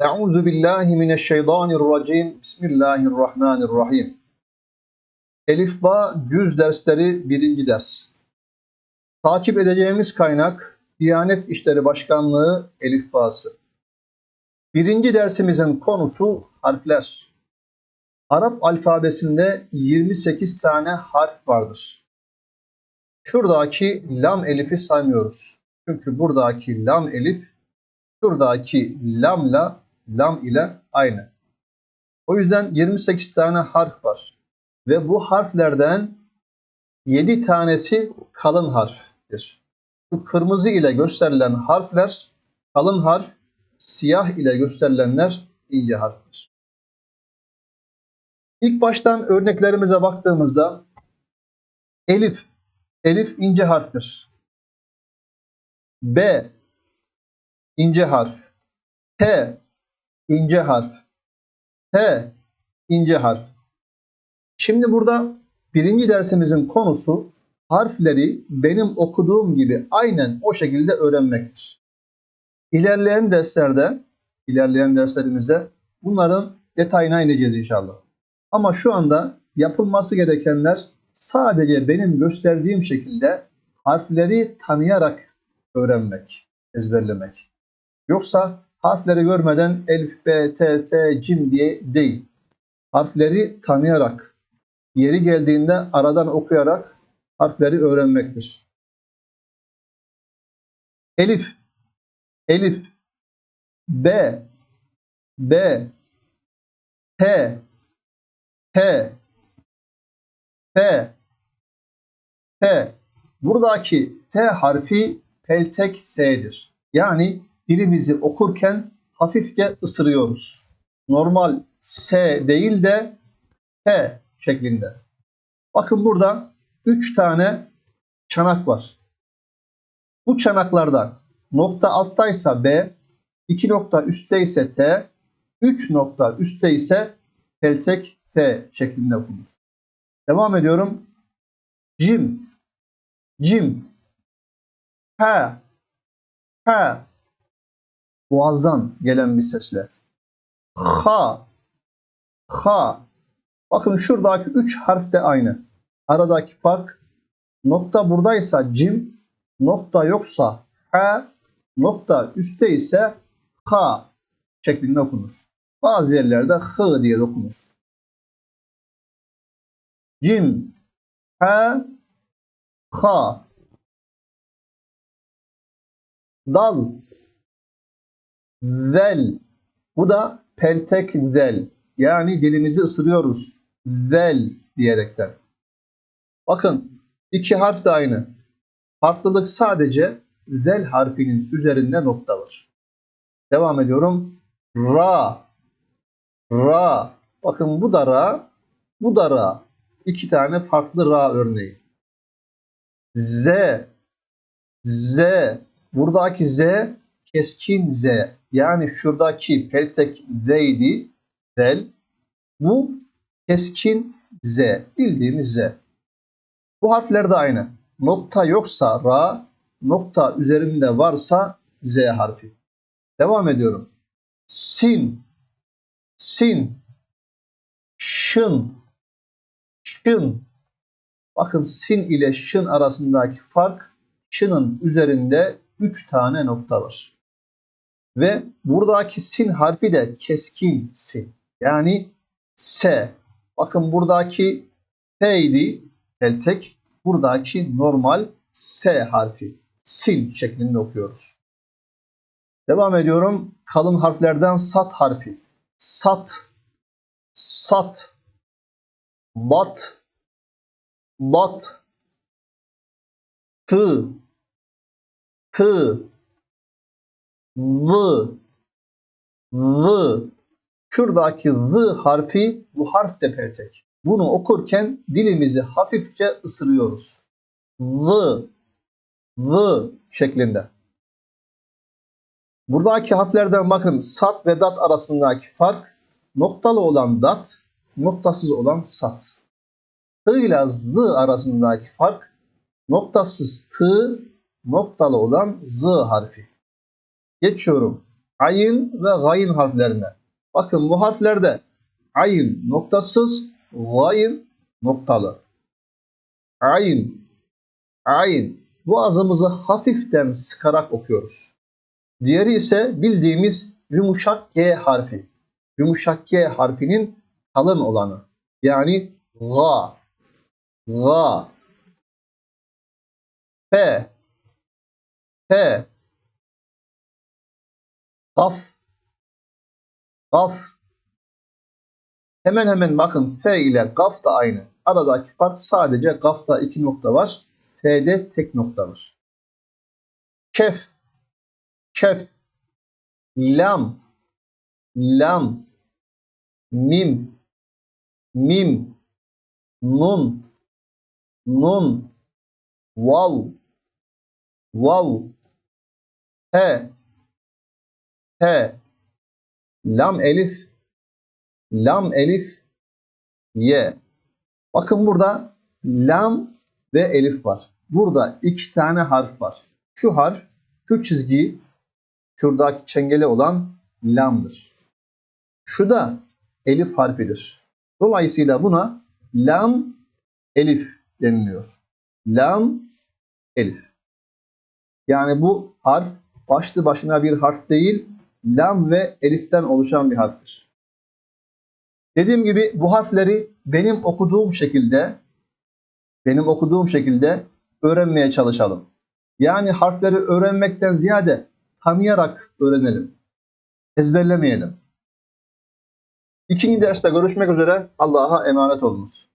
Euzu billahi mineşşeytanirracim. Bismillahirrahmanirrahim. Elif Ba Güz dersleri birinci ders. Takip edeceğimiz kaynak Diyanet İşleri Başkanlığı Elif Ba'sı. Birinci dersimizin konusu harfler. Arap alfabesinde 28 tane harf vardır. Şuradaki lam elifi saymıyoruz. Çünkü buradaki lam elif şuradaki lamla lam ile aynı. O yüzden 28 tane harf var. Ve bu harflerden 7 tanesi kalın harftir. Şu kırmızı ile gösterilen harfler kalın harf, siyah ile gösterilenler ince harftir. İlk baştan örneklerimize baktığımızda elif, elif ince harftir. B ince harf. T ince harf. T ince harf. Şimdi burada birinci dersimizin konusu harfleri benim okuduğum gibi aynen o şekilde öğrenmektir. İlerleyen derslerde, ilerleyen derslerimizde bunların detayına ineceğiz inşallah. Ama şu anda yapılması gerekenler sadece benim gösterdiğim şekilde harfleri tanıyarak öğrenmek, ezberlemek. Yoksa harfleri görmeden elif, b, t, t, cim diye değil. Harfleri tanıyarak, yeri geldiğinde aradan okuyarak harfleri öğrenmektir. Elif, elif, b, b, t, t, t, t. Buradaki t harfi peltek s'dir. Yani dilimizi okurken hafifçe ısırıyoruz. Normal S değil de T şeklinde. Bakın burada 3 tane çanak var. Bu çanaklardan nokta alttaysa B, 2 nokta üstte ise T, 3 nokta üstte ise peltek T şeklinde okunur. Devam ediyorum. Cim, cim, ha, ha, boğazdan gelen bir sesle. Ha, ha. Bakın şuradaki üç harf de aynı. Aradaki fark nokta buradaysa cim, nokta yoksa ha, nokta üstte ise ha şeklinde okunur. Bazı yerlerde hı diye okunur. Cim, ha, ha. Dal, zel. Bu da peltek zel. Yani dilimizi ısırıyoruz. Zel diyerekten. Bakın iki harf de aynı. Farklılık sadece zel harfinin üzerinde nokta var. Devam ediyorum. Ra. Ra. Bakın bu da ra. Bu da ra. İki tane farklı ra örneği. Z. Z. Buradaki Z keskin Z. Yani şuradaki peltek Z'ydi. Zel. Bu keskin Z. Bildiğimiz Z. Bu harfler de aynı. Nokta yoksa Ra, nokta üzerinde varsa Z harfi. Devam ediyorum. Sin. Sin. Şın. Şın. Bakın sin ile şın arasındaki fark şının üzerinde 3 tane nokta var. Ve buradaki sin harfi de keskin sin. Yani S. Bakın buradaki T idi tek. Buradaki normal S harfi. Sin şeklinde okuyoruz. Devam ediyorum. Kalın harflerden sat harfi. Sat. Sat. Bat. Bat. Tı. Tı v v şuradaki v harfi bu harf de peltek. Bunu okurken dilimizi hafifçe ısırıyoruz. V v şeklinde. Buradaki harflerden bakın sat ve dat arasındaki fark noktalı olan dat, noktasız olan sat. T ile z arasındaki fark noktasız t, noktalı olan z harfi. Geçiyorum. ayın ve gayın harflerine. Bakın bu harflerde ayın noktasız, gayın noktalı. Ayın, ayın. Boğazımızı hafiften sıkarak okuyoruz. Diğeri ise bildiğimiz yumuşak G harfi. Yumuşak G harfinin kalın olanı. Yani ga, ga, F, F, Kaf, Kaf. Hemen hemen bakın. F ile Kaf da aynı. Aradaki fark sadece Kaf'ta iki nokta var. F'de tek nokta var. Kef, Kef, Lam, Lam, Mim, Mim, Nun, Nun, Vav, Vav, He, He, Lam Elif, Lam Elif, Ye. Bakın burada Lam ve Elif var. Burada iki tane harf var. Şu harf, şu çizgi, şuradaki çengeli olan Lam'dır. Şu da Elif harfidir. Dolayısıyla buna Lam Elif deniliyor. Lam Elif. Yani bu harf başlı başına bir harf değil, lam ve eliften oluşan bir harftir. Dediğim gibi bu harfleri benim okuduğum şekilde benim okuduğum şekilde öğrenmeye çalışalım. Yani harfleri öğrenmekten ziyade tanıyarak öğrenelim. Ezberlemeyelim. İkinci derste görüşmek üzere. Allah'a emanet olunuz.